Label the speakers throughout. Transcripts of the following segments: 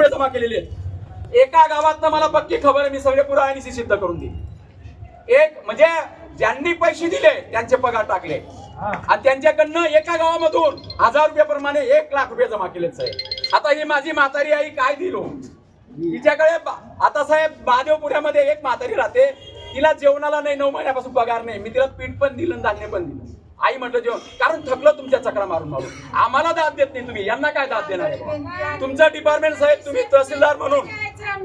Speaker 1: रुपये जमा केलेले आहेत. एका गावात मला पक्की खबर आहे मी सगळे पुरावे सिद्ध करून दिली. एक म्हणजे ज्यांनी पैसे दिले त्यांचे पगार टाकले. आणि त्यांच्याकडनं एका गावामधून हजार रुपयाप्रमाणे एक लाख रुपये जमा केले साहेब. आता ही माझी म्हातारी आई काय दिलो? तिच्याकडे आता साहेब महादेवपुऱ्यामध्ये एक म्हातारी राहते. तिला जेवणाला नाही नऊ महिन्यापासून पगार नाही. मी तिला पीठ पण दिलं धान्य पण दिलं. आई म्हटलं जेवण. कारण थकलं तुमच्या चक्रा मारून मारून. आम्हाला दाद देत नाही तुम्ही. यांना काय दाद देणार आहे डिपार्टमेंट साहेब तुम्ही तहसीलदार म्हणून.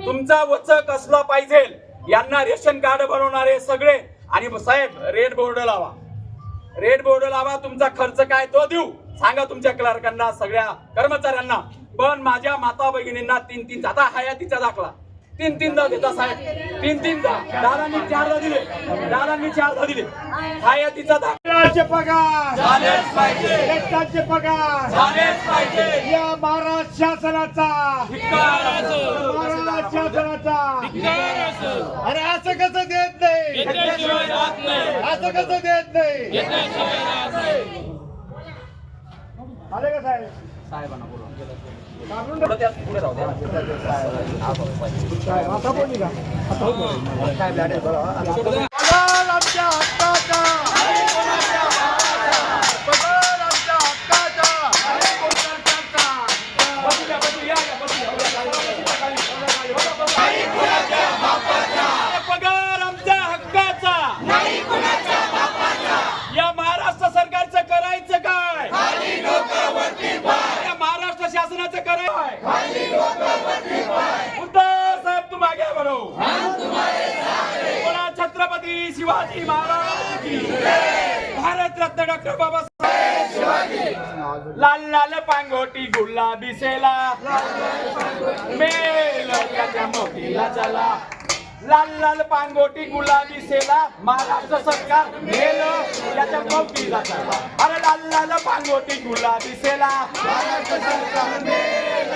Speaker 1: तुमचा वच असला पाहिजे. यांना रेशन कार्ड बनवणारे सगळे. आणि साहेब रेड बोर्ड लावा. रेड बोर्ड लावा तुमचा खर्च काय तो देऊ. सांगा तुमच्या क्लर्कांना सगळ्या कर्मचाऱ्यांना. पण माझ्या माता भगिनींना तीन तीन आता हयातीचा दाखला. तीन तीनदा देता साहेब. तीन तीनदा दादांनी चारदा दिले. दादांनी चारदा दिले. हयातीचा
Speaker 2: राज्य पगार.
Speaker 1: झालेच पाहिजे.
Speaker 2: राज्य पगार.
Speaker 1: झालेच पाहिजे.
Speaker 2: या महाराष्ट्र शासनाचा. महाराष्ट्र शासनाचा. अरे असं कसं देत नाही. असं कसं देत नाही. आले का साहेब? काढून
Speaker 1: थोडं शिवाजी महाराज की भारत रत्न डॉक्टर बाबासाहेब. लाल लाल पांगोटी गुलाबी सेला. मेल त्याच्या चला. लाल लाल पांगोटी गुलाबी सेला. महाराष्ट्र सरकार मेल याच्या मोतीला चला. अरे लाल लाल पांगोटी गुलाबी सेला. महाराष्ट्र सरकार मेल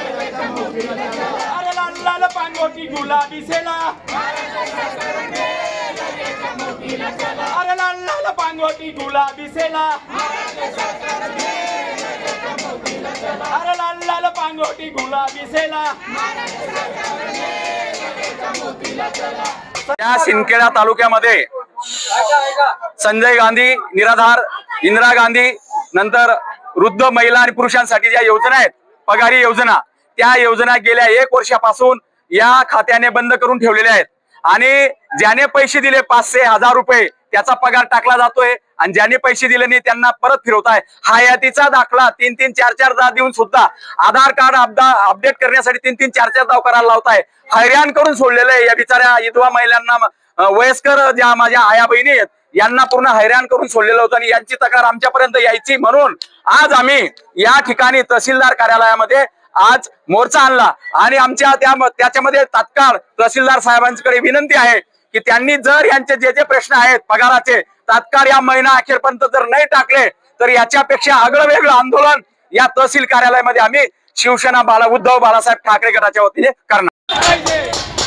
Speaker 1: अरे लाल लाल पांगोटी गुलाबी सेला. अरे लाल लाल पांगोटी गुलाबी सेला अरे लाल लाल पांगोटी गुलाबी सेला
Speaker 3: त्या सिंदखेडा तालुक्यामध्ये संजय गांधी निराधार इंदिरा गांधी नंतर वृद्ध महिला आणि पुरुषांसाठी ज्या योजना आहेत पगारी योजना त्या योजना गेल्या एक वर्षापासून या खात्याने बंद करून ठेवलेल्या आहेत. आणि ज्याने पैसे दिले पाचशे हजार रुपये त्याचा पगार टाकला जातोय. आणि ज्याने पैसे दिले नाही त्यांना परत फिरवताय. हयातीचा दाखला तीन तीन चार चार दा देऊन सुद्धा आधार कार्ड अपडेट करण्यासाठी तीन तीन चार चार दाव करायला लावताय. हैराण करून सोडलेलं आहे या बिचाऱ्या विधवा महिलांना. वयस्कर ज्या माझ्या आया बहिणी आहेत यांना पूर्ण हैराण करून सोडलेलं होतं. आणि यांची तक्रार आमच्यापर्यंत यायची म्हणून आज आम्ही या ठिकाणी तहसीलदार कार्यालयामध्ये आज मोर्चा आणला. आणि आमच्या त्या त्याच्यामध्ये तात्काळ तहसीलदार साहेबांकडे विनंती आहे. की त्यांनी जर यांचे जे जे प्रश्न आहेत पगाराचे तात्काळ या महिना अखेरपर्यंत जर नाही टाकले तर याच्यापेक्षा आगळं वेगळं आंदोलन या तहसील कार्यालयामध्ये आम्ही शिवसेना बाला उद्धव बाळासाहेब ठाकरे गटाच्या वतीने करणार.